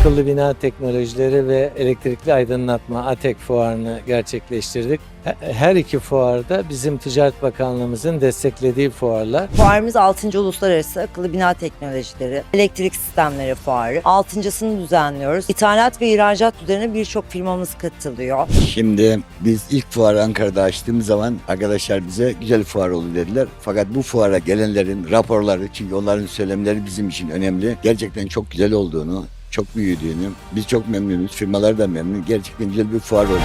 Akıllı Bina Teknolojileri ve Elektrikli Aydınlatma ATEK fuarını gerçekleştirdik. He- Her iki fuarda bizim Ticaret Bakanlığımızın desteklediği fuarlar. Fuarımız 6. Uluslararası Akıllı Bina Teknolojileri, Elektrik Sistemleri Fuarı. 6.sını düzenliyoruz. İthalat ve ihracat üzerine birçok firmamız katılıyor. Şimdi biz ilk fuarı Ankara'da açtığımız zaman arkadaşlar bize güzel fuar oldu dediler. Fakat bu fuara gelenlerin raporları çünkü onların söylemleri bizim için önemli. Gerçekten çok güzel olduğunu, çok büyüdüğünü, biz çok memnunuz, firmalar da memnun. Gerçekten güzel bir fuar oldu.